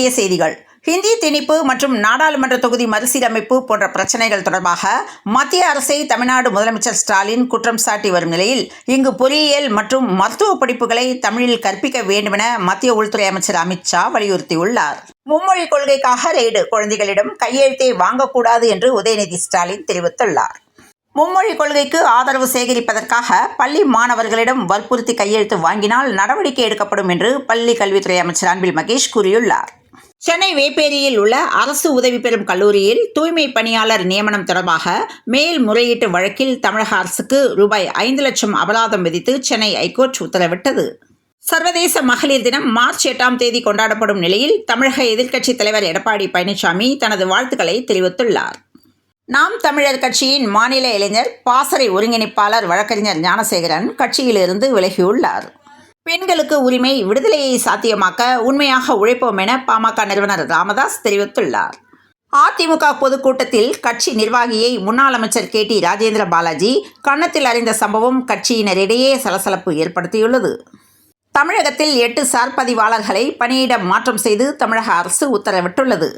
முக்கிய செய்திகள். ஹிந்தி திணிப்பு மற்றும் நாடாளுமன்ற தொகுதி மறுசீரமைப்பு போன்ற பிரச்சனைகள் தொடர்பாக மத்திய அரசை தமிழ்நாடு முதலமைச்சர் ஸ்டாலின் குற்றம் சாட்டி வரும் நிலையில் இங்கு பொறியியல் மற்றும் மருத்துவ படிப்புகளை தமிழில் கற்பிக்க வேண்டுமென மத்திய உள்துறை அமைச்சர் அமித்ஷா வலியுறுத்தியுள்ளார். மும்மொழி கொள்கைக்காக ரெய்டு குழந்தைகளிடம் கையெழுத்தை வாங்கக்கூடாது என்று உதயநிதி ஸ்டாலின் தெரிவித்துள்ளார். மும்மொழி கொள்கைக்கு ஆதரவு சேகரிப்பதற்காக பள்ளி மாணவர்களிடம் வற்புறுத்தி கையெழுத்து வாங்கினால் நடவடிக்கை எடுக்கப்படும் என்று பள்ளி கல்வித்துறை அமைச்சர் அன்பில் மகேஷ் கூறியுள்ளார். சென்னை வேப்பேரியில் உள்ள அரசு உதவி பெறும் கல்லூரியில் தூய்மை பணியாளர் நியமனம் தொடர்பாக மேல் முறையீட்டு வழக்கில் தமிழக அரசுக்கு ரூபாய் ஐந்து லட்சம் அபராதம் விதித்து சென்னை ஐகோர்ட் உத்தரவிட்டது. சர்வதேச மகளிர் தினம் மார்ச் எட்டாம் தேதி கொண்டாடப்படும் நிலையில் தமிழக எதிர்க்கட்சித் தலைவர் எடப்பாடி பழனிசாமி தனது வாழ்த்துக்களை தெரிவித்துள்ளார். நாம் தமிழர் கட்சியின் மாநில இளைஞர் பாசறை ஒருங்கிணைப்பாளர் வழக்கறிஞர் ஞானசேகரன் கட்சியிலிருந்து விலகியுள்ளார். பெண்களுக்கு உரிமை விடுதலையை சாத்தியமாக்க உண்மையாக உழைப்போம் என பாமக நிறுவனர் ராமதாஸ் தெரிவித்துள்ளார். அதிமுக பொதுக்கூட்டத்தில் கட்சி நிர்வாகியை முன்னாள் அமைச்சர் கே டி ராஜேந்திர பாலாஜி கன்னத்தில் அறிந்த சம்பவம் கட்சியினரிடையே சலசலப்பு ஏற்படுத்தியுள்ளது. தமிழகத்தில் எட்டு சார் பதிவாளர்களை பணியிட மாற்றம் செய்து தமிழக அரசு உத்தரவிட்டுள்ளது.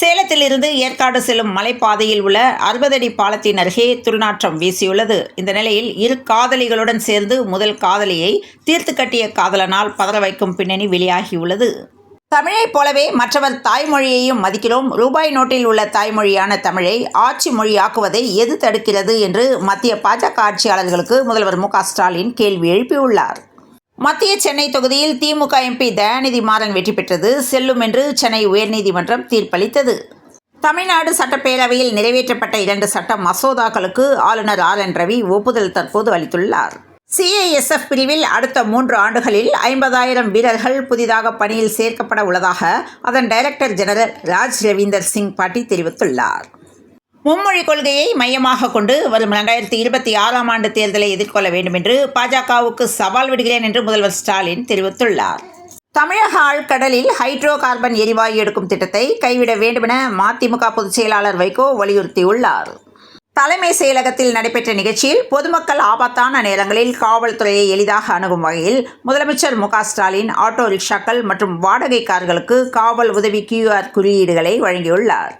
சேலத்திலிருந்து ஏற்காடு செல்லும் மலைப்பாதையில் உள்ள அறுபதடி பாலத்தின் அருகே துர்நாற்றம் வீசியுள்ளது. இந்த நிலையில் இரு காதலிகளுடன் சேர்ந்து முதல் காதலியை தீர்த்து கட்டிய காதலனால் பதற வைக்கும் பின்னணி வெளியாகியுள்ளது. தமிழைப் போலவே மற்றவர் தாய்மொழியையும் மதிக்கிறோம். ரூபாய் நோட்டில் உள்ள தாய்மொழியான தமிழை ஆட்சி மொழியாக்குவதை எது தடுக்கிறது என்று மத்திய பாஜக ஆட்சியாளர்களுக்கு முதல்வர் மு ஸ்டாலின் கேள்வி எழுப்பியுள்ளார். மத்திய சென்னை தொகுதியில் திமுக எம்பி தயாநிதி மாறன் வெற்றி பெற்றது. செல்லும் என்று சென்னை உயர்நீதிமன்றம் தீர்ப்பளித்தது. தமிழ்நாடு சட்டப்பேரவையில் நிறைவேற்றப்பட்ட இரண்டு சட்ட மசோதாக்களுக்கு ஆளுநர் ஆர் என் ரவி ஒப்புதல் தற்போது அளித்துள்ளார். சிஐஎஸ்எஃப் பிரிவில் அடுத்த மூன்று ஆண்டுகளில் ஐம்பதாயிரம் வீரர்கள் புதிதாக பணியில் சேர்க்கப்பட உள்ளதாக அதன் டைரக்டர் ஜெனரல் ராஜ் ரவீந்தர் சிங் பாட்டி தெரிவித்துள்ளார். மும்மொழி கொள்கையை மையமாக கொண்டு வரும் இரண்டாயிரத்தி இருபத்தி ஆறாம் ஆண்டு தேர்தலை எதிர்கொள்ள வேண்டும் என்று பாஜகவுக்கு சவால் விடுகிறேன் என்று முதல்வர் ஸ்டாலின் தெரிவித்துள்ளார். தமிழக ஆழ்கடலில் ஹைட்ரோ கார்பன் எரிவாயு எடுக்கும் திட்டத்தை கைவிட வேண்டுமென மதிமுக பொதுச் செயலாளர் வைகோ வலியுறுத்தியுள்ளார். தலைமை செயலகத்தில் நடைபெற்ற நிகழ்ச்சியில் பொதுமக்கள் ஆபத்தான நேரங்களில் காவல்துறையை எளிதாக அணுகும் வகையில் முதலமைச்சர் மு ஸ்டாலின் ஆட்டோ ரிக்ஷாக்கள் மற்றும் வாடகை கார்களுக்கு காவல் உதவி கியூஆர் குறியீடுகளை வழங்கியுள்ளார்.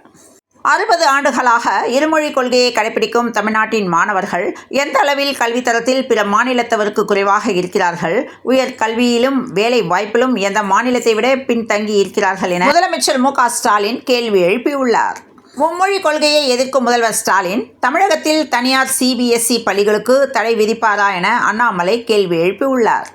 அறுபது ஆண்டுகளாக இருமொழி கொள்கையை கடைபிடிக்கும் தமிழ்நாட்டின் மாணவர்கள் எந்த அளவில் கல்வித்தரத்தில் பிற மாநிலத்தவருக்கு குறைவாக இருக்கிறார்கள்? உயர் கல்வியிலும் வேலை வாய்ப்பிலும் எந்த மாநிலத்தை விட பின்தங்கி இருக்கிறார்கள் என முதலமைச்சர் மு ஸ்டாலின் கேள்வி எழுப்பியுள்ளார். மும்மொழி கொள்கையை எதிர்க்கும் முதல்வர் ஸ்டாலின் தமிழகத்தில் தனியார் சிபிஎஸ்இ பள்ளிகளுக்கு தடை விதிப்பாரா என அண்ணாமலை கேள்வி எழுப்பியுள்ளார்.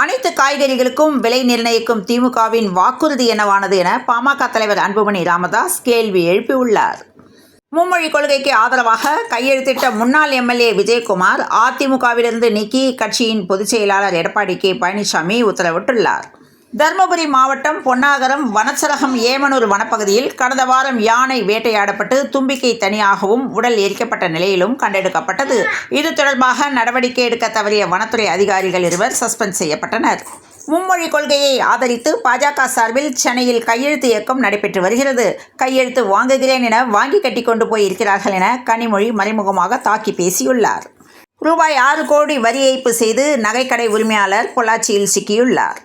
அனைத்து காய்கறிகளுக்கும் விலை நிர்ணயிக்கும் திமுகவின் வாக்குறுதி என்னவானது என பாமக தலைவர் அன்புமணி ராமதாஸ் கேள்வி எழுப்பியுள்ளார். மும்மொழி கொள்கைக்கு ஆதரவாக கையெழுத்திட்ட முன்னாள் எம்எல்ஏ விஜயகுமார் அதிமுகவிலிருந்து நீக்கி கட்சியின் பொதுச் செயலாளர் எடப்பாடி கே பழனிசாமி உத்தரவிட்டுள்ளார். தருமபுரி மாவட்டம் பொன்னாகரம் வனச்சரகம் ஏமனூர் வனப்பகுதியில் கடந்த வாரம் யானை வேட்டையாடப்பட்டு தும்பிக்கை தனியாகவும் உடல் எரிக்கப்பட்ட நிலையிலும் கண்டெடுக்கப்பட்டது. இது தொடர்பாக நடவடிக்கை எடுக்க தவறிய வனத்துறை அதிகாரிகள் இருவர் சஸ்பெண்ட் செய்யப்பட்டனர். மும்மொழி கொள்கையை ஆதரித்து பாஜக சார்பில் சென்னையில் கையெழுத்து இயக்கம் நடைபெற்று வருகிறது. கையெழுத்து வாங்குகிறேன் என வாங்கி கட்டி கொண்டு போய் இருக்கிறார்கள் என கனிமொழி மறைமுகமாக தாக்கி பேசியுள்ளார். ரூபாய் ஆறு கோடி வரி ஏய்ப்பு செய்து நகைக்கடை உரிமையாளர் பொள்ளாச்சியில் சிக்கியுள்ளார்.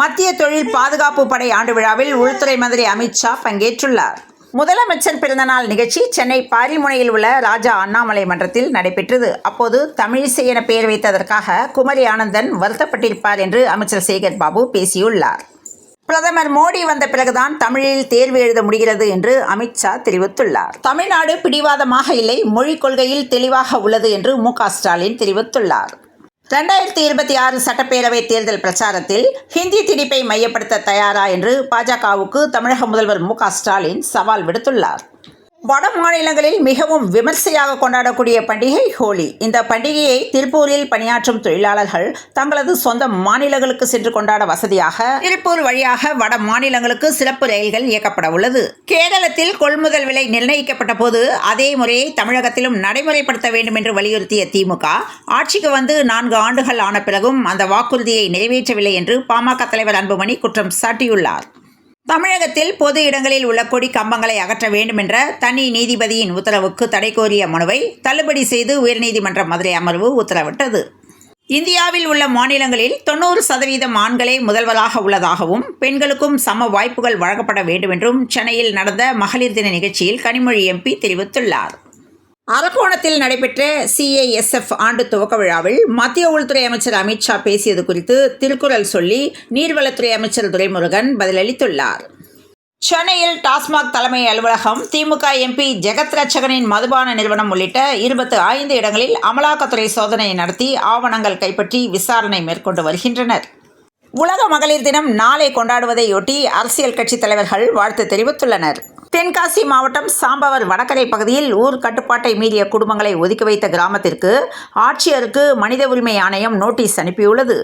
மத்திய தொழில் பாதுகாப்பு படை ஆண்டு விழாவில் உள்துறை மந்திரி அமித்ஷா பங்கேற்றுள்ளார். முதலமைச்சர் பிறந்தநாள் நிகழ்ச்சி சென்னை பாரிமுனையில் உள்ள ராஜா அண்ணாமலை மன்றத்தில் நடைபெற்றது. அப்போது தமிழிசை என பெயர் வைத்ததற்காக குமரி ஆனந்தன் வருத்தப்பட்டிருப்பார் என்று அமைச்சர் சேகர் பாபு பேசியுள்ளார். பிரதமர் மோடி வந்த பிறகுதான் தமிழில் தேர்வு எழுத முடிகிறது என்று அமித்ஷா தெரிவித்துள்ளார். தமிழ்நாடு பிடிவாதமாக இல்லை மொழிக் கொள்கையில் தெளிவாக உள்ளது என்று மு ஸ்டாலின் தெரிவித்துள்ளார். ரெண்டாயிரத்தி இருபத்தி ஆறு சட்டப்பேரவை தேர்தல் பிரச்சாரத்தில் ஹிந்தி திணிப்பை மையப்படுத்த தயாரா என்று பாஜகவுக்கு தமிழக முதல்வர் மு க ஸ்டாலின் சவால் விடுத்துள்ளார். வட மாநிலங்களில் மிகவும் விமர்சையாக கொண்டாடக்கூடிய பண்டிகை ஹோலி. இந்த பண்டிகையை திருப்பூரில் பணியாற்றும் தொழிலாளர்கள் தங்களது சொந்த மாநிலங்களுக்கு சென்று கொண்டாட வசதியாக திருப்பூர் வழியாக வட மாநிலங்களுக்கு சிறப்பு ரயில்கள் இயக்கப்பட உள்ளது. கேரளத்தில் கொள்முதல் விலை நிர்ணயிக்கப்பட்ட போது அதே முறையை தமிழகத்திலும் நடைமுறைப்படுத்த வேண்டும் என்று வலியுறுத்திய திமுக ஆட்சிக்கு வந்து நான்கு ஆண்டுகள் ஆன பிறகும் அந்த வாக்குறுதியை நிறைவேற்றவில்லை என்று பாமக தலைவர் அன்புமணி குற்றம் சாட்டியுள்ளார். தமிழகத்தில் பொது இடங்களில் உள்ள கொடி கம்பங்களை அகற்ற வேண்டும் என்ற தனி நீதிபதியின் உத்தரவுக்கு தடை கோரிய மனுவை தள்ளுபடி செய்து உயர்நீதிமன்ற மதுரை அமர்வு உத்தரவிட்டது. இந்தியாவில் உள்ள மாநிலங்களில் தொண்ணூறு சதவீதம் ஆண்களே முதல்வராக உள்ளதாகவும் பெண்களுக்கும் சம வாய்ப்புகள் வழங்கப்பட வேண்டும் என்றும் சென்னையில் நடந்த மகளிர் தின நிகழ்ச்சியில் கனிமொழி எம்பி தெரிவித்துள்ளார். அரக்கோணத்தில் நடைபெற்ற சிஏஎஸ்எஃப் ஆண்டு துவக்க விழாவில் மத்திய உள்துறை அமைச்சர் அமித்ஷா பேசியது குறித்து திருக்குறள் சொல்லி நீர்வளத்துறை அமைச்சர் துரைமுருகன் பதிலளித்துள்ளார். சென்னையில் டாஸ்மாக் தலைமை அலுவலகம் திமுக எம்பி ஜெகத் ரட்சகனின் மதுபான நிறுவனம் உள்ளிட்ட இருபத்து ஐந்து இடங்களில் அமலாக்கத்துறை சோதனை நடத்தி ஆவணங்கள் கைப்பற்றி விசாரணை மேற்கொண்டு வருகின்றனர். உலக மகளிர் தினம் நாளை கொண்டாடுவதையொட்டி அரசியல் கட்சித் தலைவர்கள் வாழ்த்து தெரிவித்துள்ளனர். தென்காசி மாவட்டம் சாம்பவர் வடகரை பகுதியில் ஊர் கட்டுப்பாட்டை மீறிய குடும்பங்களை ஒதுக்கி வைத்த கிராமத்திற்கு ஆட்சியருக்கு மனித உரிமை ஆணையம் நோட்டீஸ் அனுப்பியுள்ளது.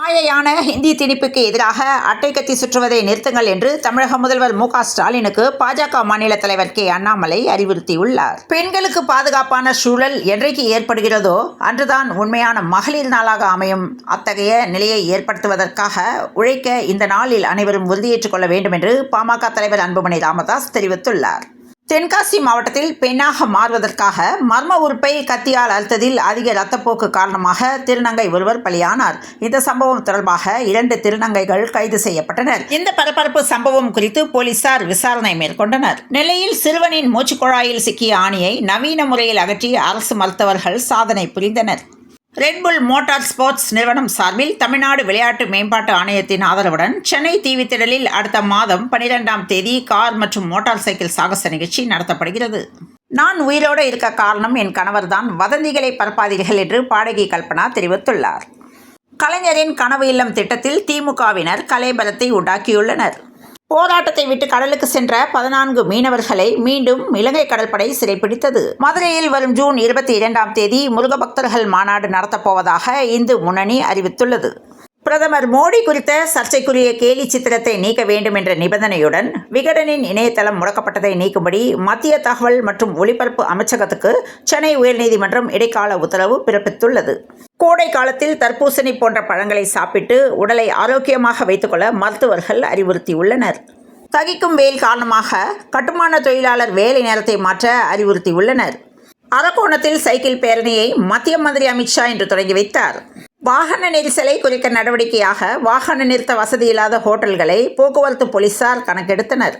மாயையான ஹிந்தி திணிப்புக்கு எதிராக அட்டை கத்தி சுற்றுவதை நிறுத்துங்கள் என்று தமிழக முதல்வர் மு ஸ்டாலினுக்கு பாஜக மாநில தலைவர் கே அண்ணாமலை அறிவுறுத்தியுள்ளார். பெண்களுக்கு பாதுகாப்பான சூழல் என்றைக்கு ஏற்படுகிறதோ அன்றுதான் உண்மையான மகளிர் நாளாக அமையும். அத்தகைய நிலையை ஏற்படுத்துவதற்காக உழைக்க இந்த நாளில் அனைவரும் உறுதியேற்றுக் கொள்ள வேண்டும் என்று பாமக தலைவர் அன்புமணி ராமதாஸ் தெரிவித்துள்ளார். தென்காசி மாவட்டத்தில் பெண்ணாக மாறுவதற்காக மர்ம உறுப்பை கத்தியால் அழுத்ததில் அதிக இரத்தப்போக்கு காரணமாக திருநங்கை ஒருவர் பலியானார். இந்த சம்பவம் தொடர்பாக இரண்டு திருநங்கைகள் கைது செய்யப்பட்டனர். இந்த பரபரப்பு சம்பவம் குறித்து போலீசார் விசாரணை மேற்கொண்டனர். நெல்லையில் சிறுவனின் மூச்சுக்குழாயில் சிக்கிய ஆணியை நவீன முறையில் அகற்றி அரசு மருத்துவர்கள் சாதனை புரிந்தனர். ரெட்புல் மோட்டார் ஸ்போர்ட்ஸ் நிறுவனம் சார்பில் தமிழ்நாடு விளையாட்டு மேம்பாட்டு ஆணையத்தின் ஆதரவுடன் சென்னை தீவித்திடலில் அடுத்த மாதம் பனிரெண்டாம் தேதி கார் மற்றும் மோட்டார் சைக்கிள் சாகச நிகழ்ச்சி நடத்தப்படுகிறது. நான் உயிரோடு இருக்க காரணம் என் கணவர்தான் வதந்திகளை பரப்பாதீர்கள் என்று பாடகி கல்பனா தெரிவித்துள்ளார். கலைஞரின் கனவு இல்லம் திட்டத்தில் திமுகவினர் கலைபலத்தை உண்டாக்கியுள்ளனர். போராட்டத்தை விட்டு கடலுக்கு சென்ற பதினான்கு மீனவர்களை மீண்டும் இலங்கை கடற்படை சிறைப்பிடித்தது. மதுரையில் வரும் ஜூன் இருபத்தி இரண்டாம் தேதி முருக பக்தர்கள் மாநாடு நடத்தப்போவதாக இந்து முன்னணி அறிவித்துள்ளது. பிரதமர் மோடி குறித்த சர்ச்சைக்குரிய கேலி சித்திரத்தை நீக்க வேண்டும் என்ற நிபந்தனையுடன் விகடனின் இணையதளம் முடக்கப்பட்டதை நீக்கும்படி மத்திய தகவல் மற்றும் ஒலிபரப்பு அமைச்சகத்துக்கு சென்னை உயர்நீதிமன்றம் இடைக்கால உத்தரவு பிறப்பித்துள்ளது. கோடை காலத்தில் தர்பூசணி போன்ற பழங்களை சாப்பிட்டு உடலை ஆரோக்கியமாக வைத்துக்கொள்ள மருத்துவர்கள் அறிவுறுத்தியுள்ளனர். தகிக்கும் வெயில் காரணமாக கட்டுமான தொழிலாளர் வேலை நேரத்தை மாற்ற அறிவுறுத்தியுள்ளனர். அரக்கோணத்தில் சைக்கிள் பேரணியை மத்திய மந்திரி அமித்ஷா இன்று தொடங்கி வைத்தார். வாகன நெரிசலை குறைக்க நடவடிக்கையாக வாகன நிறுத்த வசதி இல்லாத ஹோட்டல்களை போக்குவரத்து போலீசார் கணக்கெடுத்தனர்.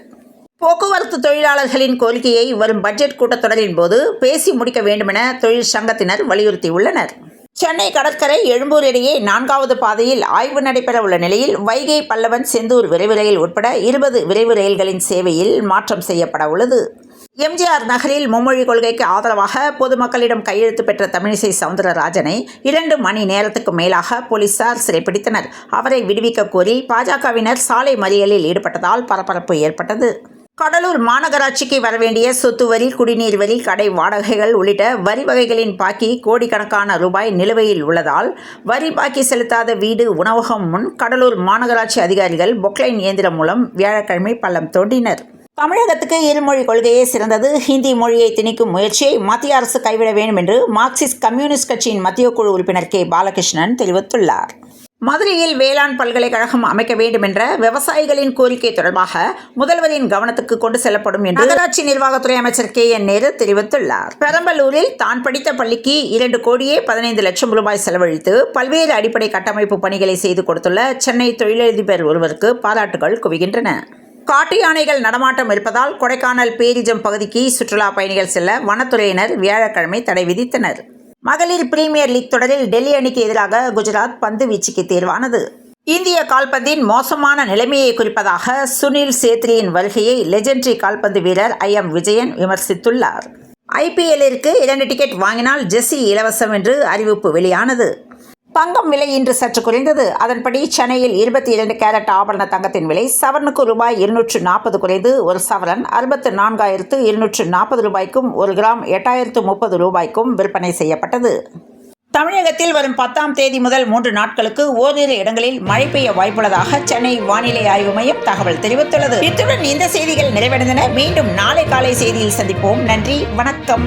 போக்குவரத்து தொழிலாளர்களின் கோரிக்கையை வரும் பட்ஜெட் கூட்டத்தொடரின் போது பேசி முடிக்க வேண்டுமென தொழிற்சங்கத்தினர் வலியுறுத்தியுள்ளனர். சென்னை கடற்கரை எழும்பூர் இடையே நான்காவது பாதையில் ஆய்வு நடைபெற உள்ள நிலையில் வைகை பல்லவன் செந்தூர் விரைவு ரயில் உட்பட இருபது விரைவு ரயில்களின் சேவையில் மாற்றம் செய்யப்பட உள்ளது. எம்ஜிஆர் நகரில் மும்மொழி கொள்கைக்கு ஆதரவாக பொதுமக்களிடம் கையெழுத்து பெற்ற தமிழிசை சவுந்தரராஜனை இரண்டு மணி நேரத்துக்கு மேலாக போலீசார் சிறைப்பிடித்தனர். அவரை விடுவிக்க கோரி பாஜகவினர் சாலை மறியலில் ஈடுபட்டதால் பரபரப்பு ஏற்பட்டது. கடலூர் மாநகராட்சிக்கு வரவேண்டிய சொத்து வரி குடிநீர் வரி கடை வாடகைகள் உள்ளிட்ட வரி வகைகளின் பாக்கி கோடிக்கணக்கான ரூபாய் நிலுவையில் உள்ளதால் வரி பாக்கி செலுத்தாத வீடு உணவகம் முன் கடலூர் மாநகராட்சி அதிகாரிகள் பொக்லைன் இயந்திரம் மூலம் வியாழக்கிழமை பள்ளம் தோண்டினர். தமிழகத்துக்கு இருமொழி கொள்கையே சிறந்தது. ஹிந்தி மொழியை திணிக்கும் முயற்சியை மத்திய அரசு கைவிட வேண்டும் என்று மார்க்சிஸ்ட் கம்யூனிஸ்ட் கட்சியின் மத்திய குழு உறுப்பினர் கே. பாலகிருஷ்ணன் தெரிவித்துள்ளார். மதுரையில் வேளாண் பல்கலைக்கழகம் அமைக்க வேண்டும் என்ற விவசாயிகளின் கோரிக்கை தொடர்பாக முதல்வரின் கவனத்துக்கு கொண்டு செல்லப்படும் என்று நகராட்சி நிர்வாகத்துறை அமைச்சர் கே என் நேரு தெரிவித்துள்ளார். பெரம்பலூரில் தான் படித்த பள்ளிக்கு இரண்டு கோடியே பதினைந்து லட்சம் ரூபாய் செலவழித்து பல்வேறு அடிப்படை கட்டமைப்பு பணிகளை செய்து கொடுத்துள்ள சென்னை தொழிலதிபர் ஒருவருக்கு பாராட்டுகள் குவிகின்றன. காட்டு யானைகள் நடமாட்டம் இருப்பதால் கொடைக்கானல் பேரிஜம் பகுதிக்கு சுற்றுலா பயணிகள் செல்ல வனத்துறையினர் வியாழக்கிழமை தடை விதித்தனர். மகளிர் பிரீமியர் லீக் தொடரில் டெல்லி அணிக்கு எதிராக குஜராத் பந்து வீச்சுக்கு தேர்வானது. இந்திய கால்பந்தின் மோசமான நிலைமையை குறிப்பதாக சுனில் சேத்ரியின் வருகையை லெஜெண்டரி கால்பந்து வீரர் ஐ எம் விஜயன் விமர்சித்துள்ளார். ஐபிஎல்லிற்கு இரண்டு டிக்கெட் வாங்கினால் ஜெஸ்ஸி இலவசம் என்று அறிவிப்பு வெளியானது. தங்கம் விலை இன்று சற்று குறைந்தது. அதன்படி சென்னையில் இருபத்தி இரண்டு கேரட் ஆபரண தங்கத்தின் விலை சவரனுக்கு ரூபாய் இருநூற்று நாற்பது குறைந்து ஒரு சவரன் அறுபத்து நான்காயிரத்து இருநூற்று நாற்பது ரூபாய்க்கும் ஒரு கிராம் எட்டாயிரத்து முப்பது ரூபாய்க்கும் விற்பனை செய்யப்பட்டது. தமிழகத்தில் வரும் பத்தாம் தேதி முதல் மூன்று நாட்களுக்கு ஓரிரு இடங்களில் மழை பெய்ய வாய்ப்புள்ளதாக சென்னை வானிலை ஆய்வு மையம் தகவல் தெரிவித்துள்ளது. இத்துடன் இந்த செய்திகள் நிறைவடைந்தன. மீண்டும் நாளை காலை செய்தியில் சந்திப்போம். நன்றி வணக்கம்.